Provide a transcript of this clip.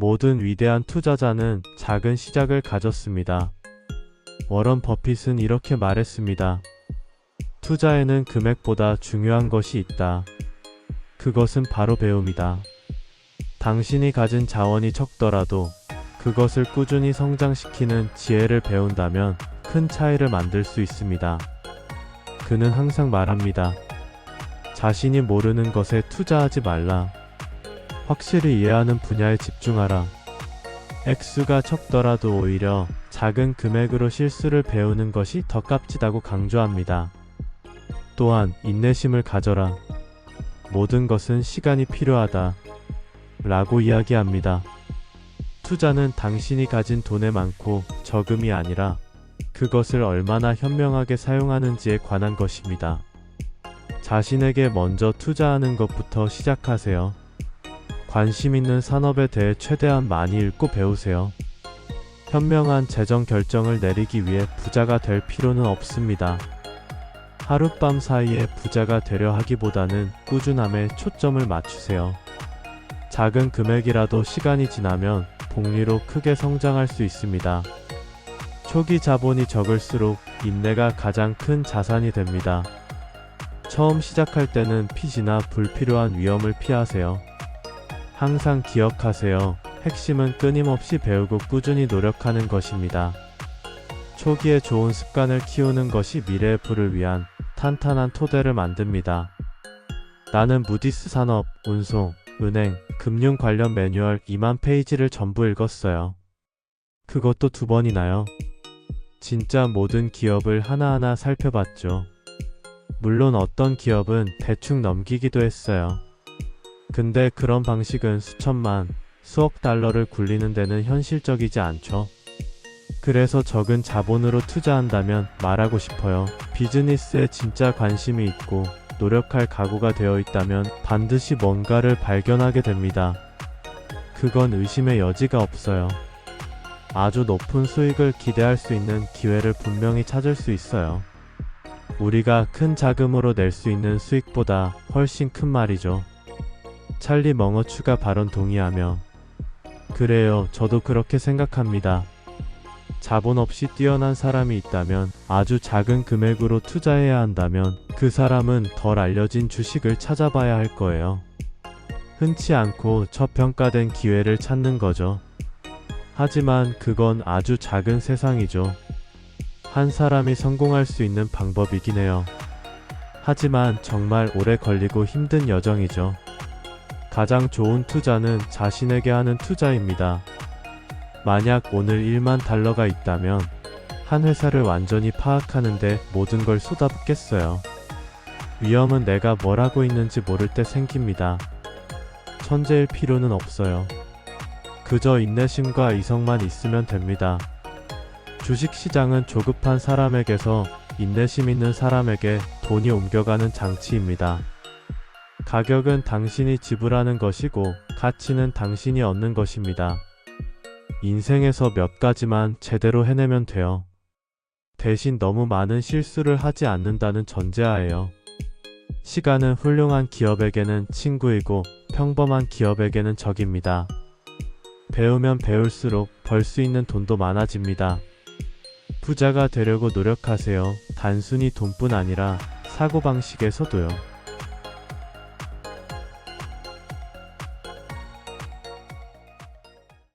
모든 위대한 투자자는 작은 시작을 가졌습니다. 워런 버핏은 이렇게 말했습니다. 투자에는 금액보다 중요한 것이 있다. 그것은 바로 배움이다. 당신이 가진 자원이 적더라도 그것을 꾸준히 성장시키는 지혜를 배운다면 큰 차이를 만들 수 있습니다. 그는 항상 말합니다. 자신이 모르는 것에 투자하지 말라. 확실히 이해하는 분야에 집중하라. 액수가 적더라도 오히려 작은 금액으로 실수를 배우는 것이 더 값지다고 강조합니다. 또한 인내심을 가져라. 모든 것은 시간이 필요하다. 라고 이야기합니다. 투자는 당신이 가진 돈의 많고 적음이 아니라 그것을 얼마나 현명하게 사용하는지에 관한 것입니다. 자신에게 먼저 투자하는 것부터 시작하세요. 관심 있는 산업에 대해 최대한 많이 읽고 배우세요. 현명한 재정 결정을 내리기 위해 부자가 될 필요는 없습니다. 하룻밤 사이에 부자가 되려 하기보다는 꾸준함에 초점을 맞추세요. 작은 금액이라도 시간이 지나면 복리로 크게 성장할 수 있습니다. 초기 자본이 적을수록 인내가 가장 큰 자산이 됩니다. 처음 시작할 때는 핏이나 불필요한 위험을 피하세요. 항상 기억하세요. 핵심은 끊임없이 배우고 꾸준히 노력하는 것입니다. 초기에 좋은 습관을 키우는 것이 미래의 부를 위한 탄탄한 토대를 만듭니다. 나는 무디스 산업, 운송, 은행, 금융 관련 매뉴얼 2만 페이지를 전부 읽었어요. 그것도 두 번이나요. 진짜 모든 기업을 하나하나 살펴봤죠. 물론 어떤 기업은 대충 넘기기도 했어요. 근데 그런 방식은 수천만, 수억 달러를 굴리는 데는 현실적이지 않죠. 그래서 적은 자본으로 투자한다면 말하고 싶어요. 비즈니스에 진짜 관심이 있고 노력할 각오가 되어 있다면 반드시 뭔가를 발견하게 됩니다. 그건 의심의 여지가 없어요. 아주 높은 수익을 기대할 수 있는 기회를 분명히 찾을 수 있어요. 우리가 큰 자금으로 낼 수 있는 수익보다 훨씬 큰 말이죠. 찰리 멍어 추가 발언 동의하며 그래요. 저도 그렇게 생각합니다. 자본 없이 뛰어난 사람이 있다면 아주 작은 금액으로 투자해야 한다면 그 사람은 덜 알려진 주식을 찾아봐야 할 거예요. 흔치 않고 저평가된 기회를 찾는 거죠. 하지만 그건 아주 작은 세상이죠. 한 사람이 성공할 수 있는 방법이긴 해요. 하지만 정말 오래 걸리고 힘든 여정이죠. 가장 좋은 투자는 자신에게 하는 투자입니다. 만약 오늘 1만 달러가 있다면 한 회사를 완전히 파악하는데 모든 걸 쏟아붓겠어요. 위험은 내가 뭘 하고 있는지 모를 때 생깁니다. 천재일 필요는 없어요. 그저 인내심과 이성만 있으면 됩니다. 주식 시장은 조급한 사람에게서 인내심 있는 사람에게 돈이 옮겨가는 장치입니다. 가격은 당신이 지불하는 것이고 가치는 당신이 얻는 것입니다. 인생에서 몇 가지만 제대로 해내면 돼요. 대신 너무 많은 실수를 하지 않는다는 전제하에요. 시간은 훌륭한 기업에게는 친구이고 평범한 기업에게는 적입니다. 배우면 배울수록 벌 수 있는 돈도 많아집니다. 부자가 되려고 노력하세요. 단순히 돈뿐 아니라 사고방식에서도요.